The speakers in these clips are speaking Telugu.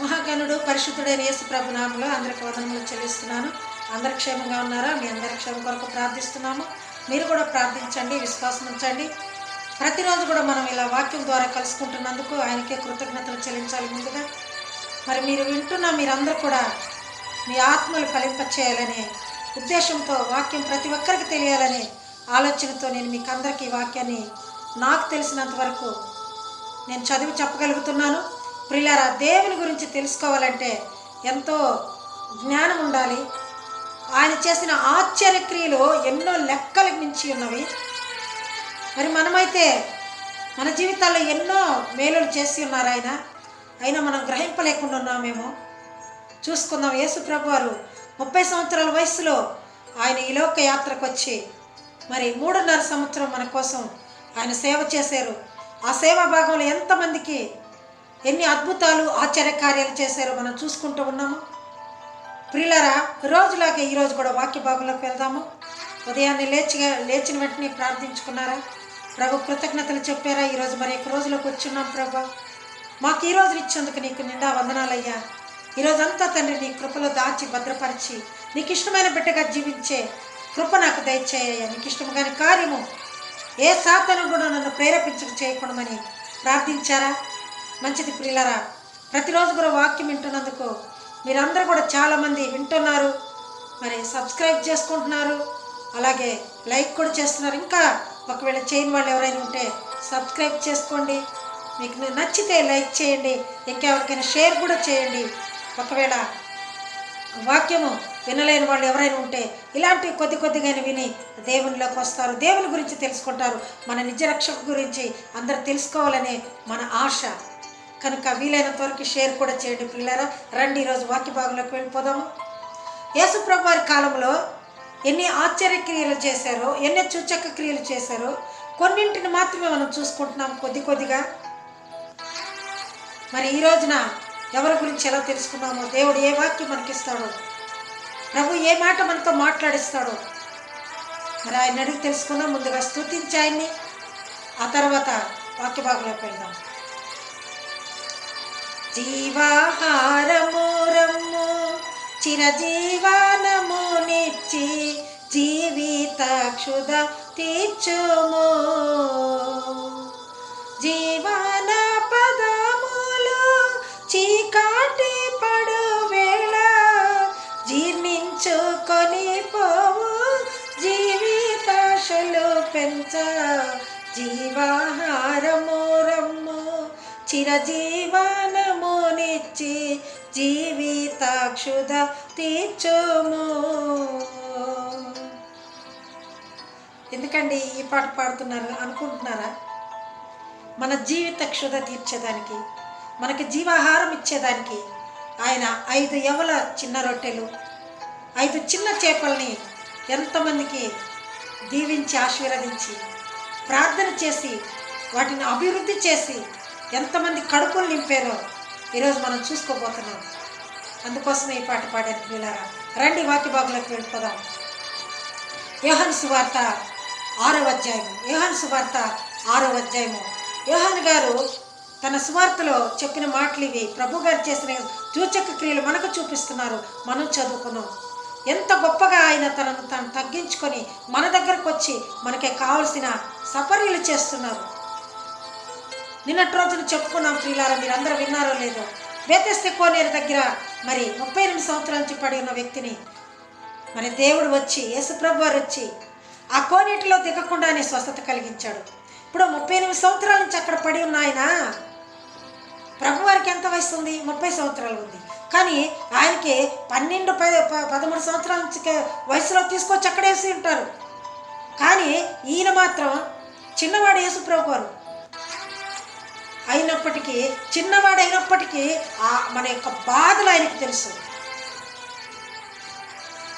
మహాగణుడు పరిశుద్ధుడైన యేసు ప్రభు నామంలో అందరికి వదనములు చెల్లిస్తున్నాను. అందరు క్షేమంగా ఉన్నారా? మీ అందరి క్షేమం కొరకు ప్రార్థిస్తున్నాము. మీరు కూడా ప్రార్థించండి విశ్వాసం ఉంచండి. ప్రతిరోజు కూడా మనం ఇలా వాక్యం ద్వారా కలుసుకుంటున్నందుకు ఆయనకే కృతజ్ఞతలు చెల్లించాలి ముందుగా. మరి మీరు వింటున్న మీరందరూ కూడా మీ ఆత్మలు ఫలింపచేయాలనే ఉద్దేశంతో వాక్యం ప్రతి ఒక్కరికి తెలియాలనే ఆలోచనతో నేను మీకు అందరికీ వాక్యాన్ని నాకు తెలిసినంత వరకు నేను చదివి చెప్పగలుగుతున్నాను. ప్రిలారా దేవుని గురించి తెలుసుకోవాలంటే ఎంతో జ్ఞానం ఉండాలి. ఆయన చేసిన ఆశ్చర్యక్రియలు ఎన్నో లెక్కలకు మించి ఉన్నవి. మరి మనమైతే మన జీవితాల్లో ఎన్నో మేలులు చేసి ఉన్నారు ఆయన. అయినా మనం గ్రహింపలేకుండా ఉన్నామేమో. చూసుకుందాం యేసు ప్రభు వారు ముప్పై సంవత్సరాల వయసులో ఆయన ఈ లోక యాత్రకు వచ్చి మరి మూడున్నర సంవత్సరం మన కోసం ఆయన సేవ చేశారు. ఆ సేవా భాగంలో ఎంతమందికి ఎన్ని అద్భుతాలు ఆశ్చర్య కార్యాలు చేశారో మనం చూసుకుంటూ ఉన్నాము. ప్రియులారా రోజులాగా ఈరోజు కూడా వాక్య భాగంలోకి వెళ్దాము. ఉదయాన్నే లేచి లేచిన వెంటనే ప్రార్థించుకున్నారా? ప్రభు కృతజ్ఞతలు చెప్పారా? ఈరోజు మరి ఒక రోజులోకి వచ్చున్నాం ప్రభా. మాకు ఈ రోజు ఇచ్చేందుకు నీకు నిండా వందనాలయ్యా. ఈరోజంతా తండ్రి నీ కృపలో దాచి భద్రపరిచి నీకు ఇష్టమైన బిడ్డగా జీవించే కృప నాకు దయచేయ్యా నీకు ఇష్టముగాని కార్యము ఏ సాధనం కూడా నన్ను ప్రేరేపించక చేయకూడమని ప్రార్థించారా? మంచిది ప్రియులరా ప్రతిరోజు కూడా వాక్యం వింటున్నందుకు మీరందరూ కూడా చాలామంది వింటున్నారు. మరి సబ్స్క్రైబ్ చేసుకుంటున్నారు అలాగే లైక్ కూడా చేస్తున్నారు. ఇంకా ఒకవేళ చేయని వాళ్ళు ఎవరైనా ఉంటే సబ్స్క్రైబ్ చేసుకోండి. మీకు నచ్చితే లైక్ చేయండి ఇంకెవరికైనా షేర్ కూడా చేయండి. ఒకవేళ వాక్యము వినలేని వాళ్ళు ఎవరైనా ఉంటే ఇలాంటి కొద్ది కొద్దిగానే విని దేవునిలోకి వస్తారు. దేవుని గురించి తెలుసుకుంటారు. మన నిజరక్షకు గురించి అందరు తెలుసుకోవాలనే మన ఆశ. కనుక వీలైనంత వరకు షేర్ కూడా చేయండి పిల్లరా రండి ఈరోజు వాక్య భాగంలోకి వెళ్ళిపోదాము. యేసుప్రభు వారి కాలంలో ఎన్ని ఆశ్చర్య క్రియలు చేశారో ఎన్ని సూచక క్రియలు చేశారో కొన్నింటిని మాత్రమే మనం చూసుకుంటున్నాం కొద్ది కొద్దిగా. మరి ఈ రోజున ఎవరి గురించి ఎలా తెలుసుకున్నామో దేవుడు ఏ వాక్యం మనకిస్తాడో ప్రభు ఏ మాట మనతో మాట్లాడిస్తాడో మరి ఆయన అడిగి తెలుసుకుందాం. ముందుగా స్థుతించి ఆయన్ని ఆ తర్వాత వాక్య భాగంలోకి వెళ్దాం. జీవాహారము రమ్ము చిరజీవానము నిచ్చి జీవిత క్షుద తీర్చుము. జీవన పదములు చీకాటి పడు వేళ జీర్ణించుకొని పోవు జీవితాశలు పెంచ జీవాహారము రమ్ము నిచ్చి జీవితాక్షుధ తీర్చుము. ఎందుకండి ఈ పాట పాడుతున్నారు అనుకుంటున్నారా? మన జీవిత క్షుధ తీర్చేదానికి మనకి జీవాహారం ఇచ్చేదానికి ఆయన ఐదు ఎవల చిన్న రొట్టెలు ఐదు చిన్న చేపల్ని ఎంతమందికి దీవించి ఆశీర్వదించి ప్రార్థన చేసి వాటిని అభివృద్ధి చేసి ఎంతమంది కడుపులు నింపారో ఈరోజు మనం చూసుకోబోతున్నాం. అందుకోసమే ఈ పాట పాడారు పిల్లారా రండి వాక్య భాగంలోకి వెళ్ళిపోదాం. యోహన్ సువార్త ఆరో అధ్యాయము. యోహన్ సువార్త ఆరో అధ్యాయము. యోహాన్ గారు తన సువార్తలో చెప్పిన మాటలు ఇవి. ప్రభు గారు చేసిన సూచక క్రియలు మనకు చూపిస్తున్నారు. మనం చదువుకున్నాం. ఎంత గొప్పగా ఆయన తనను తను తగ్గించుకొని మన దగ్గరకు వచ్చి మనకి కావలసిన సపర్యలు చేస్తున్నారు. నిన్నటి రోజున చెప్పుకున్నాం ప్రియులారా అందరూ విన్నారో లేదో. బేతెస్తే కోనేరు దగ్గర మరి ముప్పై ఎనిమిది సంవత్సరాల నుంచి పడి ఉన్న వ్యక్తిని మరి దేవుడు వచ్చి యేసుప్రభు వారు వచ్చి ఆ కోనేటిలో దిగకుండానే స్వస్థత కలిగించాడు. ఇప్పుడు ముప్పై ఎనిమిది సంవత్సరాల నుంచి అక్కడ పడి ఉన్న ఆయన ప్రభువారికి ఎంత వయసు ఉంది? ముప్పై సంవత్సరాలు ఉంది. కానీ ఆయనకి పన్నెండు ప ప- పదమూడు సంవత్సరాల నుంచి వయసులో తీసుకొచ్చి అక్కడేసి ఉంటారు. కానీ ఈయన మాత్రం చిన్నవాడు యేసుప్రభు వారు అయినప్పటికీ చిన్నవాడు అయినప్పటికీ ఆ మన యొక్క బాధలు ఆయనకి తెలుసు.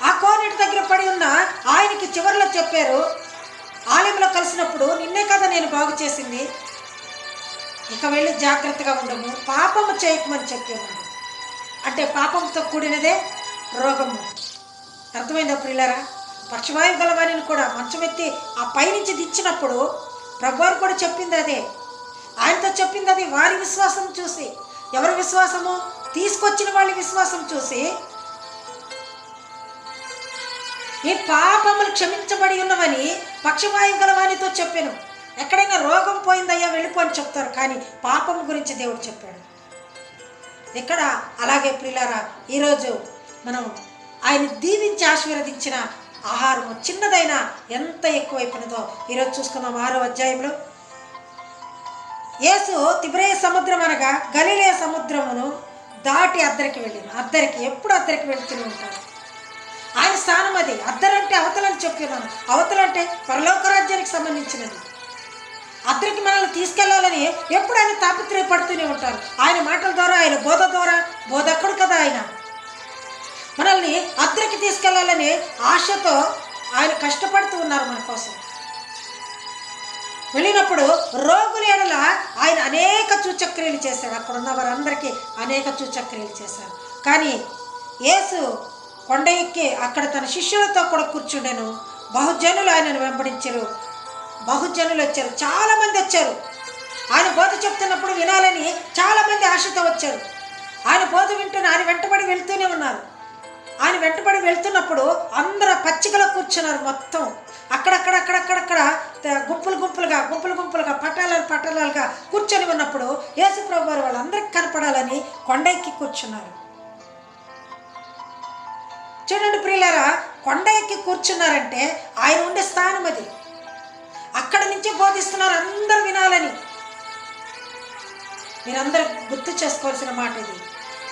ఆ కోనేటి దగ్గర పడి ఉన్న ఆయనకి చివరిలో చెప్పారు ఆలయంలో కలిసినప్పుడు నిన్నే కదా నేను బాగు చేసింది. ఇక వెళ్ళి జాగ్రత్తగా ఉండము పాపము చేయకమని చెప్పి అంటే పాపంతో కూడినదే రోగము. అర్థమైందా ప్రియులరా? పక్షవాయువు గలవారిని కూడా మంచం ఎత్తి ఆ పైనుంచి దించినప్పుడు ప్రభువారు కూడా చెప్పింది అదే ఆయనతో చెప్పింది అది వారి విశ్వాసం చూసి. ఎవరి విశ్వాసము? తీసుకొచ్చిన వాళ్ళ విశ్వాసం చూసి. ఈ పాపములు క్షమించబడి ఉన్నవని పక్షవాయు గల వానితో చెప్పాను. ఎక్కడైనా రోగం పోయిందయ్యా వెళ్ళిపో అని చెప్తారు. కానీ పాపం గురించి దేవుడు చెప్పాడు. ఇక్కడ అలాగే ప్రిలారా ఈరోజు మనం ఆయన దీవించి ఆశీర్వదించిన ఆహారము చిన్నదైనా ఎంత ఎక్కువైపోయినదో ఈరోజు చూసుకున్నాం ఆరో అధ్యాయంలో యేసు తిబరే సముద్రం అనగా గలిలే సముద్రమును దాటి అద్దరికి వెళ్ళిన అద్దరికి ఎప్పుడు అద్దరికి వెళ్తూనే ఉంటాడు. ఆయన స్థానం అది. అద్దరంటే అవతలని చెప్తున్నాను అవతలంటే పరలోక రాజ్యానికి సంబంధించినది. అద్దరికి మనల్ని తీసుకెళ్ళాలని ఎప్పుడు ఆయన తాపత్రయపడుతూనే ఉంటారు ఆయన మాటల ద్వారా ఆయన బోధ ద్వారా బోధకుడు కదా ఆయన. మనల్ని అద్దరికి తీసుకెళ్ళాలని ఆశతో ఆయన కష్టపడుతూ ఉన్నారు మన కోసం. వెళ్ళినప్పుడు రోగులు సూచక్రియలు చేశాడు అక్కడ ఉన్న వారందరికీ అనేక సూచక్రియలు చేశారు. కానీ యేసు కొండ ఎక్కి అక్కడ తన శిష్యులతో కూడా కూర్చుండెను. బహుజనులు ఆయనను వెంబడించారు. బహుజనులు వచ్చారు. చాలామంది వచ్చారు. ఆయన బోధ చెప్తున్నప్పుడు వినాలని చాలామంది ఆశతో వచ్చారు. ఆయన బోధ వింటూనే ఆయన వెంటబడి వెళ్తూనే ఉన్నారు. ఆయన వెంటబడి వెళ్తున్నప్పుడు అందరూ పచ్చికలో కూర్చున్నారు మొత్తం. అక్కడక్కడ అక్కడక్కడక్కడ గుంపులు గుంపులుగా గుంపులు గుంపులుగా పటాలాలు పట్టాలుగా కూర్చొని ఉన్నప్పుడు యేసుప్రభు వారు వాళ్ళందరికీ కనపడాలని కొండ ఎక్కి కూర్చున్నారు. చూడండి ప్రియులారా కొండ ఎక్కి కూర్చున్నారంటే ఆయన ఉండే స్థానం అది. అక్కడ నుంచి బోధిస్తున్నారు అందరూ వినాలని. మీరందరూ గుర్తు చేసుకోవాల్సిన మాట ఇది.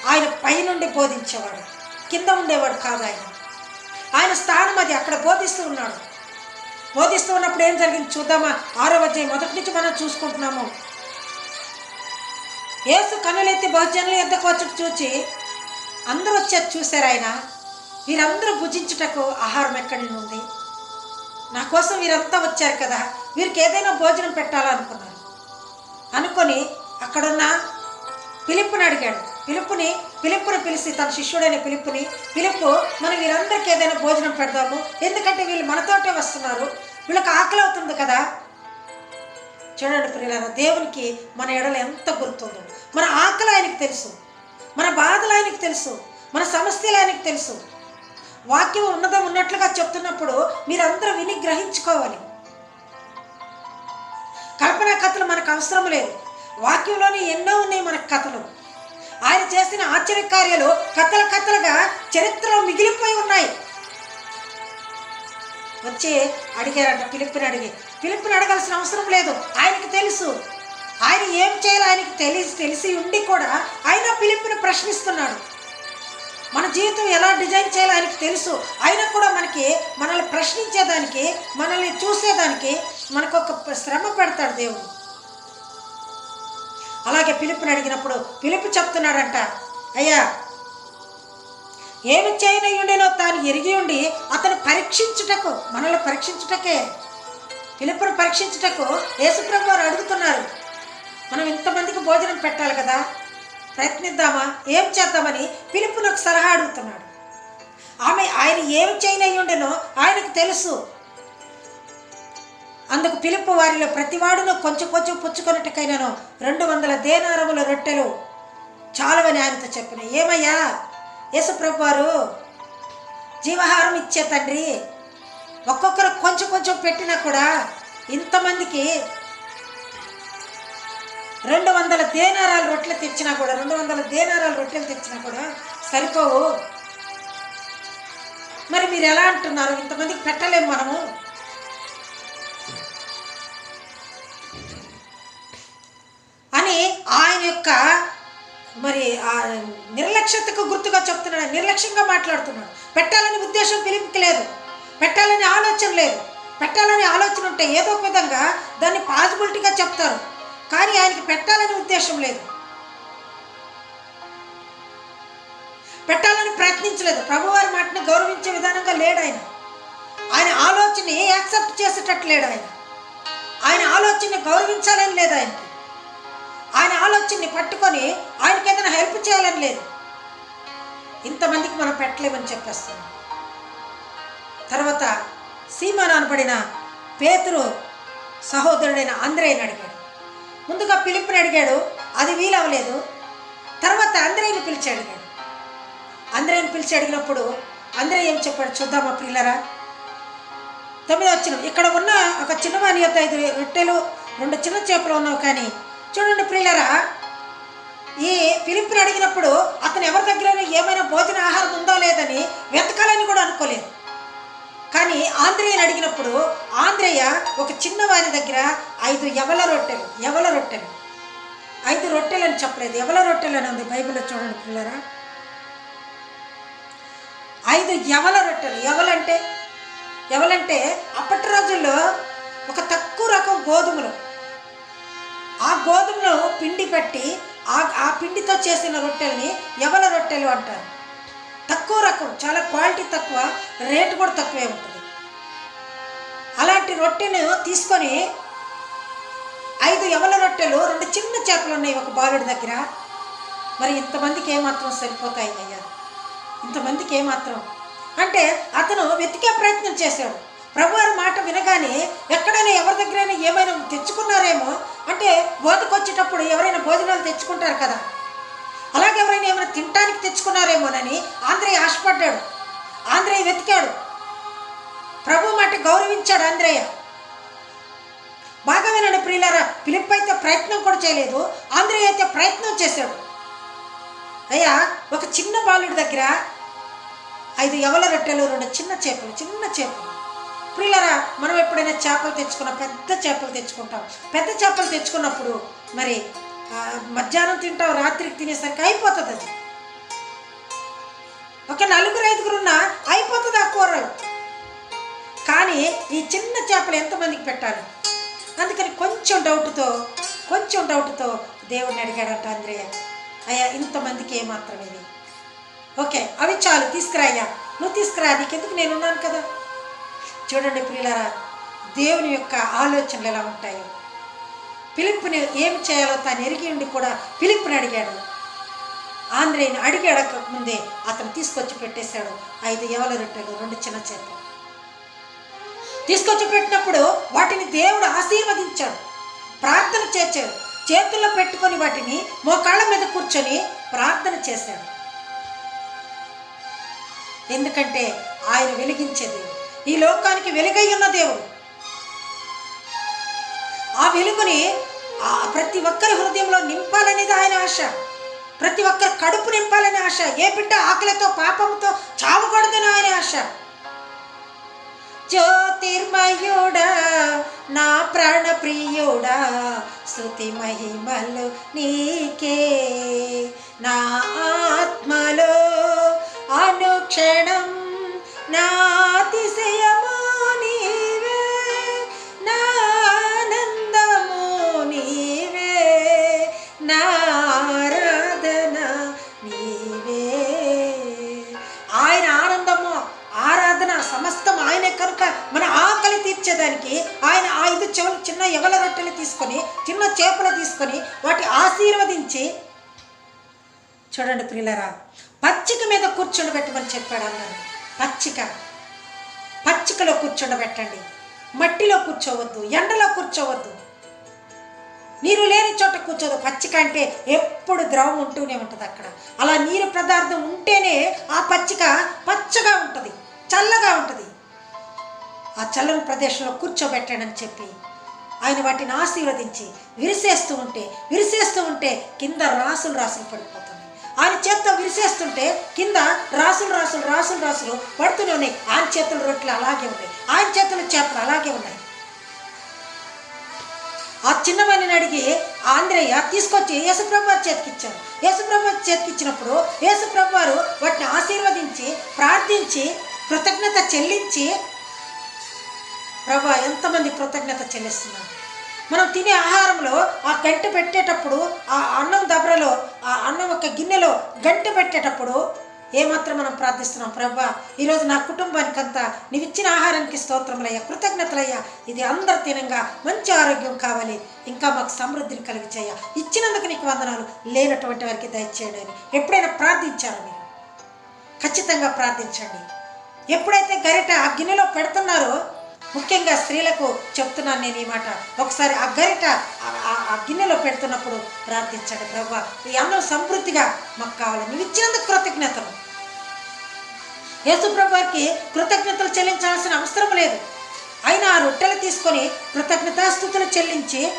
ఆయన పైనుండి బోధించేవాడు కింద ఉండేవాడు కాదు ఆయన. ఆయన స్థానం అది అక్కడ బోధిస్తూ ఉన్నాడు. బోధిస్తూ ఉన్నప్పుడు ఏం జరిగింది చూద్దామా? ఆరో అధ్యాయం మొదటి నుంచి మనం చూసుకుంటున్నాము. యేసు కన్నులెత్తి బహుజనుల ఎద్దకు వచ్చి చూచి అందరూ వచ్చేది చూశారు ఆయన. వీరందరూ భుజించుటకు ఆహారం ఎక్కడి ఉంది? నా కోసం వీరంతా వచ్చారు కదా. వీరికి ఏదైనా భోజనం పెట్టాలనుకున్నారు అనుకొని అక్కడున్న పిలుపుని అడిగాడు. పిలుపుని పిలుపుని పిలిచి తన శిష్యుడైన పిలుపుని పిలుపు మనం వీరందరికీ ఏదైనా భోజనం పెడదాము. ఎందుకంటే వీళ్ళు మనతోటే వస్తున్నారు. వీళ్ళకి ఆకలి అవుతుంది కదా. చూడండి ప్రియులారా దేవునికి మన ఎడలు ఎంత గుర్తుందో మన ఆకలి ఆయనకి తెలుసు. మన బాధలు ఆయనకి తెలుసు. మన సమస్యలు ఆయనకి తెలుసు. వాక్యం ఉన్నదం ఉన్నట్లుగా చెప్తున్నప్పుడు మీరందరూ విని గ్రహించుకోవాలి. కల్పన కథలు మనకు అవసరం లేదు. వాక్యంలోని ఎన్నో ఉన్నాయి మనకు కథలు. ఆయన చేసిన ఆశ్చర్య కార్యాలు కథల కథలుగా చరిత్రలో మిగిలిపోయి ఉన్నాయి. వచ్చి అడిగారంట పిలుపుని అడిగి. పిలుపుని అడగాల్సిన అవసరం లేదు. ఆయనకి తెలుసు. ఆయన ఏం చేయాలో ఆయనకి తెలిసి తెలిసి ఉండి కూడా ఆయన పిలుపుని ప్రశ్నిస్తున్నాడు. మన జీవితం ఎలా డిజైన్ చేయాలో ఆయనకి తెలుసు. అయినా కూడా మనకి మనల్ని ప్రశ్నించేదానికి మనల్ని చూసేదానికి మనకు ఒక శ్రమ పెడతాడు దేవుడు. అలాగే పిలుపుని అడిగినప్పుడు పిలుపు చెప్తున్నాడంట అయ్యా ఏమి చేయనయ్యుండేనో తాను ఎరిగి ఉండి అతను పరీక్షించుటకు మనల్ని పరీక్షించుటకే పిలుపును పరీక్షించుటకు యేసుప్రభు వారు అడుగుతున్నారు. మనం ఇంతమందికి భోజనం పెట్టాలి కదా? ప్రయత్నిద్దామా? ఏం చేద్దామని పిలుపునకు సలహా అడుగుతున్నాడు. ఆమె ఆయన ఏమి చేయనయ్యుండెనో ఆయనకు తెలుసు. అందుకు పిలుపు వారిలో ప్రతివాడును కొంచెం కొంచెం పుచ్చుకొనట్టుకైనాను రెండు వందల దేనారముల రొట్టెలు చాలవని ఆయనతో చెప్పిన. ఏమయ్యా? యేసుప్రభు వారు జీవహారం ఇచ్చే తండ్రి ఒక్కొక్కరు కొంచెం కొంచెం పెట్టినా కూడా ఇంతమందికి రెండు వందల దేనారాలు రొట్టెలు తెచ్చినా కూడా రెండు వందల దేనారాలు రొట్టెలు తెచ్చినా కూడా సరిపోవు. మరి మీరు ఎలా అంటున్నారు? ఇంతమందికి పెట్టలేము మనము. మరి ఆ నిర్లక్ష్యతకు గుర్తుగా చెప్తున్నాడు నిర్లక్ష్యంగా మాట్లాడుతున్నాడు. పెట్టాలని ఉద్దేశం పిలిపికి లేదు. పెట్టాలని ఆలోచన లేదు. పెట్టాలని ఆలోచన ఉంటే ఏదో ఒక విధంగా దాన్ని పాసిబిలిటీగా చెప్తారు. కానీ ఆయనకి పెట్టాలని ఉద్దేశం లేదు. పెట్టాలని ప్రయత్నించలేదు. ప్రభువారి మాటని గౌరవించే విధానంగా లేడు ఆయన. ఆయన ఆలోచనని యాక్సెప్ట్ చేసేటట్టు లేడు ఆయన. ఆయన ఆలోచనని గౌరవించాలని లేదు ఆయనకి. ఆయన ఆలోచనని పట్టుకొని ఆయనకి ఏదైనా హెల్ప్ చేయాలని లేదు. ఇంతమందికి మనం పెట్టలేమని చెప్పేస్తున్నాం తర్వాత సీమాన్ అనబడిన పేతురు సహోదరుడైన ఆంధ్రేయని అడిగాడు. ముందుగా పిలుపుని అడిగాడు అది వీలవలేదు తర్వాత అందరేని పిలిచి అడిగాడు. అందరేని పిలిచి అడిగినప్పుడు అందరూ ఏం చెప్పాడు చూద్దామా పిల్లరా తొమ్మిది వచ్చిన ఇక్కడ ఉన్న ఒక చిన్నవాణి యొక్క ఐదు రొట్టెలు రెండు చిన్న చేపలు ఉన్నావు కానీ చూడండి ప్రియులరా ఈ పిలుపుని అడిగినప్పుడు అతను ఎవరి దగ్గర ఏమైనా భోజన ఆహారం ఉందో లేదని వెతకాలని కూడా అనుకోలేదు. కానీ ఆంధ్రేయని అడిగినప్పుడు ఆంధ్రేయ ఒక చిన్నవారి దగ్గర ఐదు ఎవల రొట్టెలు ఎవల రొట్టెలు? ఐదు రొట్టెలు అని చెప్పలేదు ఎవల రొట్టెలు అని ఉంది బైబిల్లో చూడండి పిల్లరా ఐదు ఎవల రొట్టెలు ఎవలంటే? ఎవలంటే అప్పటి రోజుల్లో ఒక తక్కువ రకం గోధుమలు ఆ గోధుమలో పిండి పెట్టి ఆ ఆ పిండితో చేసిన రొట్టెల్ని ఎవల రొట్టెలు అంటారు? తక్కువ రకం చాలా క్వాలిటీ తక్కువ రేటు కూడా తక్కువే ఉంటుంది. అలాంటి రొట్టెను తీసుకొని ఐదు ఎవల రొట్టెలు రెండు చిన్న చేపలు ఉన్నాయి ఒక బాలుడి దగ్గర. మరి ఇంతమందికి ఏమాత్రం సరిపోతాయి అయ్యా? ఇంతమందికి ఏమాత్రం? అంటే అతను వెతికే ప్రయత్నం చేశాడు. ప్రభువారి మాట వినగానే ఎక్కడైనా ఎవరి దగ్గరైనా ఏమైనా తెచ్చుకున్నారేమో అంటే బోధకు వచ్చేటప్పుడు ఎవరైనా భోజనాలు తెచ్చుకుంటారు కదా? అలాగే ఎవరైనా ఏమైనా తినటానికి తెచ్చుకున్నారేమోనని ఆంధ్రయ్య ఆశపడ్డాడు. ఆంధ్రయ్య వెతికాడు. ప్రభు మాట గౌరవించాడు ఆంధ్రయ్య బాగా వినండి ప్రియులారా పిలిప్ అయితే ప్రయత్నం కూడా చేయలేదు ఆంధ్రయ్య అయితే ప్రయత్నం చేశాడు. అయ్యా ఒక చిన్న బాలుడి దగ్గర ఐదు ఎవల రొట్టెలు రెండు చిన్న చేపలు చిన్న చేపలు. ప్రియులరా మనం ఎప్పుడైనా చేపలు తెచ్చుకున్న పెద్ద చేపలు తెచ్చుకుంటాం. పెద్ద చేపలు తెచ్చుకున్నప్పుడు మరి మధ్యాహ్నం తింటాం రాత్రికి తినేసరికి అయిపోతుంది అది ఒక నలుగురు ఐదుగురు ఉన్నా అయిపోతుంది ఆ కూరలు. కానీ ఈ చిన్న చేపలు ఎంతమందికి పెట్టాలి? అందుకని కొంచెం డౌట్తో కొంచెం డౌట్తో దేవుడిని అడిగాడంట అంద్రయ్య అయ్యా ఇంతమందికి ఏమాత్రం ఇది? ఓకే అవి చాలు తీసుకురా అయ్యా. నువ్వు తీసుకురా నీకెందుకు నేనున్నాను కదా? చూడండి ప్రియులారా దేవుని యొక్క ఆలోచనలు ఎలా ఉంటాయో. పిలుపుని ఏం చేయాలో తాను ఎరిగి ఉండి కూడా పిలుపుని అడిగాడు. ఆంధ్రేయుని అడిగి అడగక ముందే అతను తీసుకొచ్చి పెట్టేశాడు. ఐదు ఎవల రొట్టెలు రెండు చిన్న చేపలు. తీసుకొచ్చి పెట్టినప్పుడు వాటిని దేవుడు ఆశీర్వదించాడు. ప్రార్థన చేర్చాడు చేతుల్లో పెట్టుకొని వాటిని మోకాళ్ళ మీద కూర్చొని ప్రార్థన చేశాడు. ఎందుకంటే ఆయన వెలిగించే దేవుడు ఈ లోకానికి వెలుగై ఉన్న దేవుడు. ఆ వెలుగుని ఆ ప్రతి ఒక్కరి హృదయంలో నింపాలనేది ఆయన ఆశ. ప్రతి ఒక్కరి కడుపు నింపాలని ఆశ. ఏ బిడ్డ ఆకలితో పాపంతో చావకూడదని ఆయన ఆశ. జ్యోతిర్మయుడా నా ప్రాణ ప్రియుడా స్థుతి మహిమలు నీకే. నా ఆత్మలో అనుక్షణం నా తీసుకొని చిన్న చేపలు తీసుకొని వాటి ఆశీర్వదించి చూడండి ప్రియులరా పచ్చిక మీద కూర్చుండబెట్టమని చెప్పాడు అన్నాడు. పచ్చిక. పచ్చికలో కూర్చుండబెట్టండి మట్టిలో కూర్చోవద్దు ఎండలో కూర్చోవద్దు. నీరు లేని చోట కూర్చోదు. పచ్చిక అంటే ఎప్పుడు ద్రవం ఉంటూనే ఉంటుంది అక్కడ. అలా నీరు పదార్థం ఉంటేనే ఆ పచ్చిక పచ్చగా ఉంటుంది చల్లగా ఉంటుంది. ఆ చల్లని ప్రదేశంలో కూర్చోబెట్టాడని చెప్పి ఆయన వాటిని ఆశీర్వదించి విరిసేస్తూ ఉంటే విరిసేస్తూ ఉంటే కింద రాసులు రాసులు పడిపోతున్నాయి. ఆయన చేత్తో విరిసేస్తుంటే కింద రాసులు రాసులు రాసులు రాసులు పడుతూనే ఉన్నాయి. ఆయన చేతుల రొట్టెలు అలాగే ఉన్నాయి. ఆయన చేతుల చేపలు అలాగే ఉన్నాయి. ఆ చిన్నవాడిని అడిగి ఆంధ్రయ్య తీసుకొచ్చి యేసుప్రభు వారి చేతికిచ్చారు యేసుప్రభు వారి చేతికిచ్చినప్పుడు యేసుప్రభు వారు వాటిని ఆశీర్వదించి ప్రార్థించి కృతజ్ఞత చెల్లించి ప్రభా ఎంతమంది కృతజ్ఞత చెల్లిస్తున్నారు మనం తినే ఆహారంలో ఆ గంట పెట్టేటప్పుడు ఆ అన్నం దబరలో ఆ అన్నం ఒక గిన్నెలో గంట పెట్టేటప్పుడు ఏమాత్రం మనం ప్రార్థిస్తున్నాం ప్రభా ఈరోజు నా కుటుంబానికంతా నీవు ఇచ్చిన ఆహారానికి స్తోత్రములయ్యా కృతజ్ఞతలయ్యా. ఇది అందరు తినంగా మంచి ఆరోగ్యం కావాలి. ఇంకా మాకు సమృద్ధిని కలిగి చేయ ఇచ్చినందుకు నీకు వందనాలు. లేనటువంటి వారికి దయచేయండి అని. ఎప్పుడైనా ప్రార్థించారా మీరు? ఖచ్చితంగా ప్రార్థించండి. ఎప్పుడైతే గరిట ఆ గిన్నెలో పెడుతున్నారో ముఖ్యంగా స్త్రీలకు చెప్తున్నాను నేను ఈ మాట. ఒకసారి ఆ గరిట ఆ- గిన్నెలో పెడుతున్నప్పుడు ప్రార్థించండి ప్రభా. ఈ అన్నం సమృద్ధిగా మాకు కావాలి. నువ్వు ఇచ్చినందుకు కృతజ్ఞతలు. యేసు కృతజ్ఞతలు చెల్లించాల్సిన అవసరం లేదు. అయినా ఆ రొట్టెలు తీసుకొని కృతజ్ఞతాస్థుతులు చెల్లించి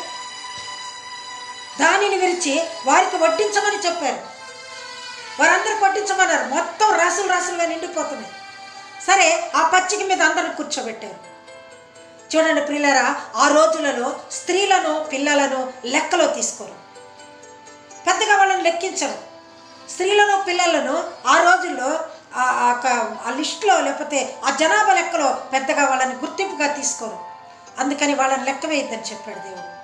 దానిని విరిచి వారికి వడ్డించమని చెప్పారు. వారందరూ పట్టించమన్నారు మొత్తం రాసులు రాసులుగా నిండిపోతున్నాయి. సరే ఆ పచ్చిక మీద అందరూ కూర్చోబెట్టారు. చూడండి ప్రియులరా ఆ రోజులలో స్త్రీలను పిల్లలను లెక్కలో తీసుకోరు. పెద్దగా వాళ్ళని లెక్కించరు. స్త్రీలను పిల్లలను ఆ రోజుల్లో ఆ లిస్టులో లేకపోతే ఆ జనాభా లెక్కలో పెద్దగా వాళ్ళని గుర్తింపుగా తీసుకోరు. అందుకని వాళ్ళని లెక్క వేయద్దని చెప్పాడు దేవుడు.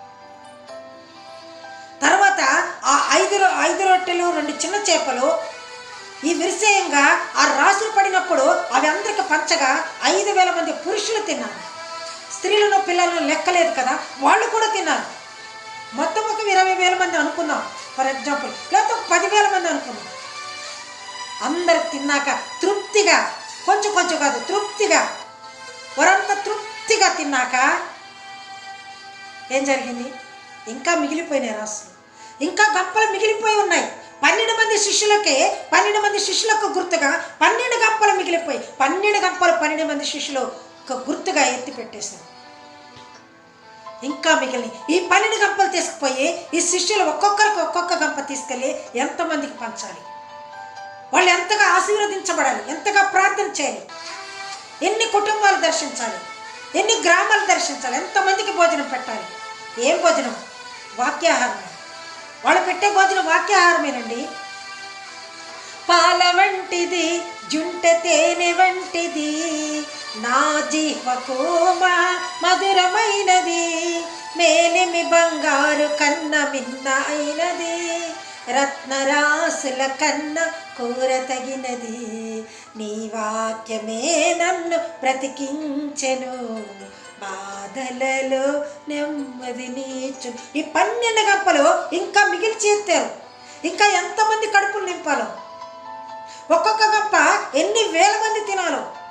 తర్వాత ఆ ఐదు రొ- ఐదు రొట్టెలు రెండు చిన్న చేపలు ఈ విరిసేయంగా ఆ రాసులు పడినప్పుడు అవి అందరికి పంచగా ఐదు వేల మంది పురుషులు తిన్నారు. స్త్రీలను పిల్లలను లెక్కలేదు కదా? వాళ్ళు కూడా తిన్నారు. మొత్తం ఒక ఇరవై వేల మంది అనుకుందాం ఫర్ ఎగ్జాంపుల్ లేకపోతే ఒక పదివేల మంది అనుకున్నాం. అందరు తిన్నాక తృప్తిగా కొంచెం కొంచెం కాదు తృప్తిగా వరంతా తృప్తిగా తిన్నాక ఏం జరిగింది? ఇంకా మిగిలిపోయినాయి రాసులు ఇంకా గంపలు మిగిలిపోయి ఉన్నాయి. పన్నెండు మంది శిష్యులకే పన్నెండు మంది శిష్యులకు గుర్తుగా పన్నెండు గంపలు మిగిలిపోయి పన్నెండు గంపలు పన్నెండు మంది శిష్యులు ఒక గుర్తుగా ఎత్తి పెట్టేశారు ఇంకా మిగిలిన ఈ పన్నెండు గంపలు తీసుకుపోయి ఈ శిష్యులు ఒక్కొక్కరికి ఒక్కొక్క గంప తీసుకెళ్ళి ఎంతమందికి పంచాలి? వాళ్ళు ఎంతగా ఆశీర్వదించబడాలి? ఎంతగా ప్రార్థన చేయాలి? ఎన్ని కుటుంబాలు దర్శించాలి? ఎన్ని గ్రామాలు దర్శించాలి? ఎంతమందికి భోజనం పెట్టాలి? ఏం భోజనం? వాక్యాహారమే. వాళ్ళు పెట్టే భోజనం వాక్యాహారమేనండి. పాల వంటిది జుంట తేనె వంటిది నా జీవకు మా మధురమైనది మేలిమి బంగారు కన్న మిన్న అయినది రత్నరాసుల కన్న కూర తగినది నీ వాక్యమే నన్ను బ్రతికించెను. బాధలలో నెమ్మది నీచు. ఈ పన్నెండు గంపలు ఇంకా మిగిల్చి ఎత్తారు. ఇంకా ఎంతమంది కడుపులు నింపాలో? ఒక్కొక్క గంప ఎన్ని వేల మంది తినాలో?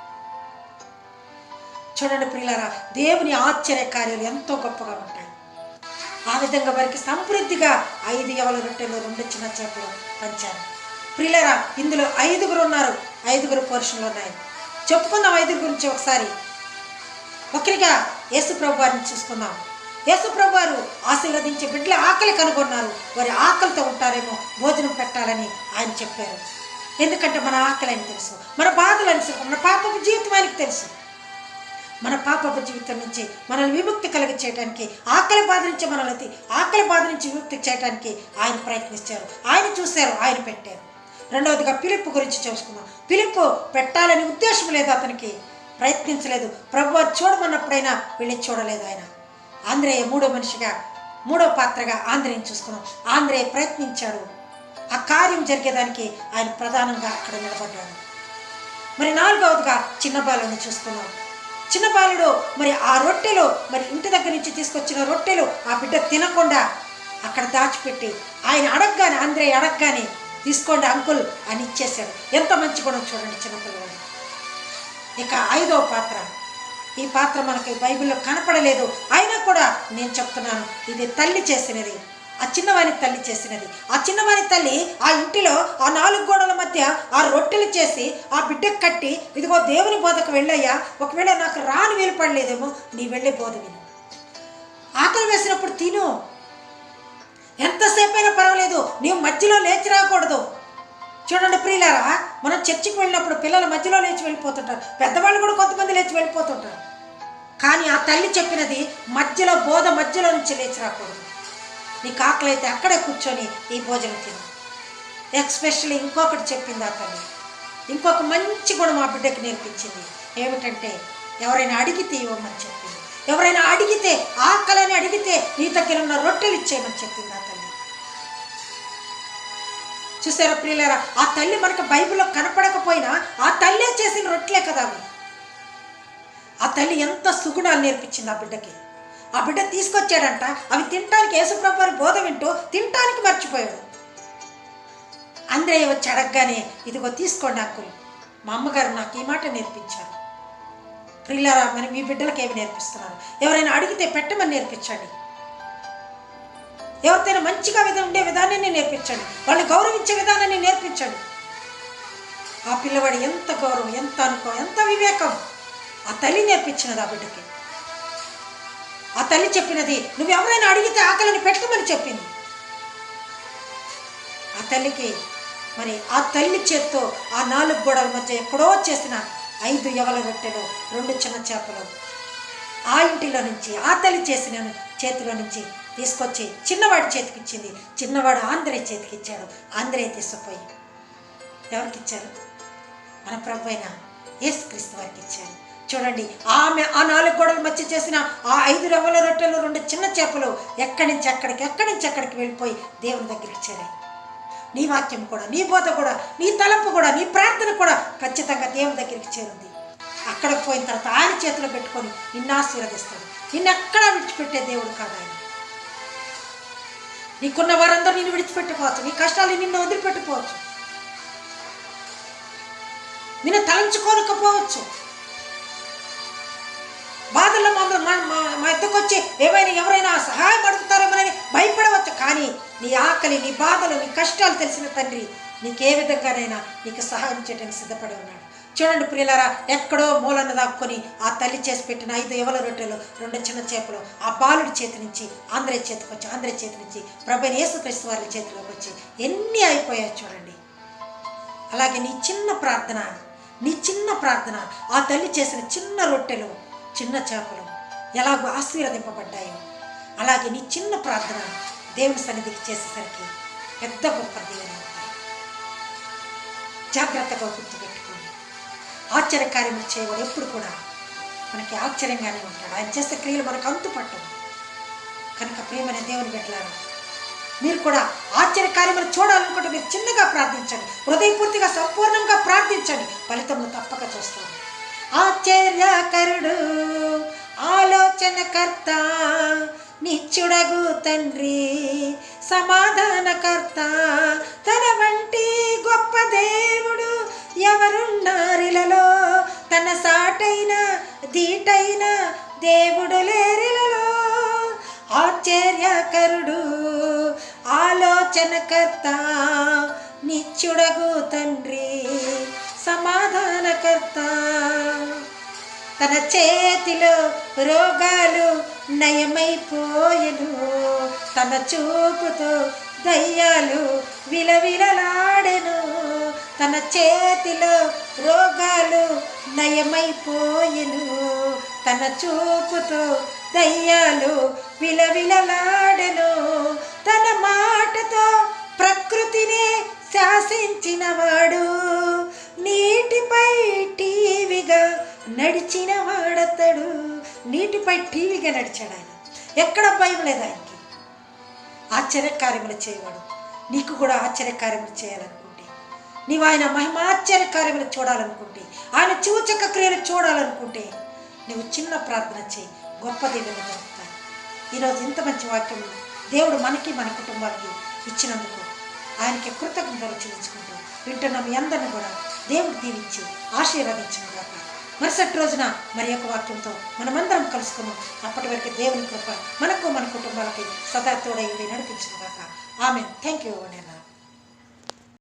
చూడండి ప్రియులారా దేవుని ఆశ్చర్య కార్యాలు ఎంతో గొప్పగా ఉంటాయి. ఆ విధంగా వారికి సమృద్ధిగా ఐదు ఎవల రొట్టెలు రెండు చిన్న చేపలు పంచారు. ప్రియులారా ఇందులో ఐదుగురు ఉన్నారు. ఐదుగురు పురుషులు ఉన్నాయి. చెప్పుకుందాం ఐదుగురు గురించి ఒకసారి. ఒకరిగా యేసుప్రభు వారిని చూసుకుందాం. యేసుప్రభు వారు ఆశీర్వదించే బిడ్డల ఆకలి కనుగొన్నారు. వారి ఆకలితో ఉంటారేమో భోజనం పెట్టాలని ఆయన చెప్పారు. ఎందుకంటే మన ఆకలి అని తెలుసు. మన బాధలు అని తెలుసు. మన పాప మన పాపపు జీవితం నుంచి మనల్ని విముక్తి కలిగి చేయడానికి ఆకలి బాధ నుంచి మనల్ని ఆకలి బాధ నుంచి విముక్తి చేయడానికి ఆయన ప్రయత్నించారు. ఆయన చూశారు ఆయన పెట్టారు. రెండవదిగా పిలుపు గురించి చూసుకుందాం పిలుపు పెట్టాలని ఉద్దేశం లేదు అతనికి. ప్రయత్నించలేదు. ప్రభు చూడమన్నప్పుడైనా వెళ్ళి చూడలేదు ఆయన. ఆంధ్రేయ మూడో మనిషిగా మూడో పాత్రగా ఆంధ్రేయని చూసుకున్నాం. ఆంధ్రేయ ప్రయత్నించాడు. ఆ కార్యం జరిగేదానికి ఆయన ప్రధానంగా అక్కడ నిలబడ్డాడు. మరి నాలుగవదిగా చిన్న బాలుని చూసుకున్నాం చిన్న బాలుడు మరి ఆ రొట్టెలు మరి ఇంటి దగ్గర నుంచి తీసుకొచ్చిన రొట్టెలు ఆ బిడ్డ తినకుండా అక్కడ దాచిపెట్టి ఆయన అడగగానే ఆంధ్రే అడగగానే తీసుకోండి అంకుల్ అని ఇచ్చేశాడు. ఎంత మంచి గుణం చూడండి చిన్నపిల్లలు ఇక ఐదవ పాత్ర. ఈ పాత్ర మనకి బైబిల్లో కనపడలేదు. అయినా కూడా నేను చెప్తున్నాను ఇది తల్లి చేసినది. ఆ చిన్నవాని తల్లి చేసినది. ఆ చిన్నవాని తల్లి ఆ ఇంటిలో ఆ నాలుగు గోడల మధ్య ఆ రొట్టెలు చేసి ఆ బిడ్డకు కట్టి ఇదిగో దేవుని బోధకు వెళ్ళయ్యా. ఒకవేళ నాకు రాని వీలు పడలేదేమో నీ వెళ్ళే బోధ విను. ఆకలి వేసినప్పుడు తిను. ఎంతసేపు అయినా పర్వాలేదు నీవు మధ్యలో లేచి రాకూడదు. చూడండి ప్రియులారా మనం చర్చికి వెళ్ళినప్పుడు పిల్లలు మధ్యలో లేచి వెళ్ళిపోతుంటారు. పెద్దవాళ్ళు కూడా కొంతమంది లేచి వెళ్ళిపోతుంటారు. కానీ ఆ తల్లి చెప్పినది మధ్యలో బోధ మధ్యలో నుంచి లేచి రాకూడదు. నీకు కాకలైతే అక్కడే కూర్చొని ఈ భోజనం తిను. ఎక్స్పెషల్లీ ఇంకొకటి చెప్పింది ఆ తల్లి ఇంకొక మంచి గుణం ఆ బిడ్డకి నేర్పించింది. ఏమిటంటే ఎవరైనా అడిగితే ఇవ్వమని చెప్పింది. ఎవరైనా అడిగితే ఆకలని అడిగితే నీ దగ్గర ఉన్న రొట్టెలు ఇచ్చేయమని చెప్పింది ఆ తల్లి చూసారా ప్రియులారా ఆ తల్లి మనకు బైబిల్లో కనపడకపోయినా ఆ తల్లే చేసిన రొట్టెలే కదా అవి. ఆ తల్లి ఎంత సుగుణాలు నేర్పించింది ఆ బిడ్డకి. ఆ బిడ్డ తీసుకొచ్చాడంట అవి తినటానికి యేసుప్రభు బోధ వింటూ తినటానికి మర్చిపోయాడు. అంద్రయ్య వచ్చి అడగగానే ఇదిగో తీసుకోండి అంకుల్ మా అమ్మగారు నాకు ఈ మాట నేర్పించారు. ప్రిల్లరా మరి మీ బిడ్డలకు ఏమి నేర్పిస్తున్నారు? ఎవరైనా అడిగితే పెట్టమని నేర్పించండి. ఎవరితోనైనా మంచిగా విధ ఉండే విధానాన్ని నేర్పించండి. వాళ్ళని గౌరవించే విధానాన్ని నేర్పించండి. ఆ పిల్లవాడు ఎంత గౌరవం ఎంత అనుకో ఎంత వివేకం. ఆ తల్లి నేర్పించినది ఆ బిడ్డకి. ఆ తల్లి చెప్పినది నువ్వు ఎవరైనా అడిగితే ఆకలిని పెట్టమని చెప్పింది. ఆ తల్లికి మరి ఆ తల్లి చేత్తో ఆ నాలుగు గోడల మధ్య ఎక్కడో చేసిన ఐదు ఎవల రొట్టెలు రెండు చిన్న చేపలు ఆ ఇంటిలో నుంచి ఆ తల్లి చేసిన చేతిలో నుంచి తీసుకొచ్చి చిన్నవాడి చేతికి ఇచ్చింది. చిన్నవాడు ఆంధ్రే చేతికి ఇచ్చాడు. ఆంధ్రే తీసుకుపోయి ఎవరికి ఇచ్చారు? మన ప్రభు అయిన యేసుక్రీస్తు వారికి ఇచ్చారు. చూడండి ఆమె ఆ నాలుగు గోడల మధ్య చేసిన ఆ ఐదు రవ్వల రొట్టెలు రెండు చిన్న చేపలు ఎక్కడి నుంచి ఎక్కడికి ఎక్కడి నుంచి ఎక్కడికి వెళ్ళిపోయి దేవుని దగ్గరికి చేరాయి. నీ వాక్యం కూడా నీ బోధ కూడా నీ తలంపు కూడా నీ ప్రార్థన కూడా ఖచ్చితంగా దేవుని దగ్గరికి చేరింది. అక్కడికి పోయిన తర్వాత ఆయన చేతిలో పెట్టుకొని నిన్ను ఆశీర్వదిస్తాడు. నిన్ను ఎక్కడా విడిచిపెట్టే దేవుడు కాదు ఆయన. నీకున్న వారందరూ నిన్ను విడిచిపెట్టుకోవచ్చు. నీ కష్టాలు నిన్ను వదిలిపెట్టుకోవచ్చు. నిన్ను తలంచుకోనకపోవచ్చు బాధల్లో మా మా ఇద్దరికి వచ్చి ఏమైనా ఎవరైనా సహాయం అడుగుతారేమోనని భయపడవచ్చు. కానీ నీ ఆకలి నీ బాధలు నీ కష్టాలు తెలిసిన తండ్రి నీకు ఏ విధంగానైనా నీకు సహాయం చేయడానికి సిద్ధపడి ఉన్నాడు. చూడండి ప్రియులారా ఎక్కడో మూలన దాక్కొని ఆ తల్లి చేసి పెట్టిన ఐదు ఎవల రొట్టెలు రెండు చిన్న చేపలు ఆ బాలుడి చేతి నుంచి ఆంధ్రే చేతికి వచ్చి ఆంధ్రే చేతి నుంచి ప్రభు యేసుక్రీస్తు వారి చేతిలోకి వచ్చి ఎన్ని అయిపోయాయి చూడండి. అలాగే నీ చిన్న ప్రార్థన నీ చిన్న ప్రార్థన ఆ తల్లి చేసిన చిన్న రొట్టెలు చిన్న చేపలు ఎలాగో ఆశీర్వదింపబడ్డాయో అలాగే నీ చిన్న ప్రార్థన దేవుని సన్నిధికి చేసేసరికి పెద్ద గొప్ప దేవుని అవుతాయి జాగ్రత్తగా గుర్తుపెట్టుకోండి ఆశ్చర్యకార్యములు చేయవాడు ఎప్పుడు కూడా మనకి ఆశ్చర్యంగానే ఉంటాడు. ఆయన చేసే క్రియలు మనకు అంతుపట్టవు. కనుక ప్రేమనే దేవుని పెట్టారు మీరు కూడా ఆశ్చర్య కార్యములు చూడాలనుకుంటే మీరు చిన్నగా ప్రార్థించండి. హృదయపూర్తిగా సంపూర్ణంగా ప్రార్థించండి. ఫలితములు తప్పక చూస్తాను ఆశ్చర్యకరుడు ఆలోచనకర్త నిత్యుడగు తండ్రి సమాధానకర్త తన వంటి గొప్ప దేవుడు ఎవరున్నారిలలో తన సాటైన దీటైన దేవుడు లేరిలలో. ఆశ్చర్యకరుడు ఆలోచనకర్త నిత్యుడగు తండ్రి. సమాధానకర్త. తన చేతిలో రోగాలు నయమైపోయెను. తన చూపుతో దయ్యాలు విలవిలలాడెను. తన చేతిలో రోగాలు నయమైపోయెను. తన చూపుతో దయ్యాలు విలవిలలాడెను. తన మాటతో ప్రకృతినే శాసించినవాడు నీటిపై టీవీగా నడిచాడు ఆయన. ఎక్కడ భయం లేదు ఆయనకి. ఆశ్చర్యకార్యములు చేయవాడు. నీకు కూడా ఆశ్చర్యకార్యములు చేయాలనుకుంటే. నీవు ఆయన మహిమాశ్చర్యకార్యములు చూడాలనుకుంటే. ఆయన చూచక క్రియలు చూడాలనుకుంటే. నువ్వు చిన్న ప్రార్థన చేయి. గొప్ప దేవుని జరుగుతాయి. ఈరోజు ఇంత మంచి వాక్యం దేవుడు మనకి మన కుటుంబానికి ఇచ్చినందుకు ఆయనకి కృతజ్ఞతలు చెల్లించుకుంటూ వింటున్న మీ అందరిని కూడా దేవుడు దీవించి ఆశీర్వదించిన మరుసటి రోజున మరి యొక్క వాక్యంతో మనమందరం కలుసుకున్నాం. అప్పటి వరకు దేవుని కృప మనకు మన కుటుంబాలకి సదా తోడై ఉండి నడిపించిన ఆమె థ్యాంక్ యూ నేను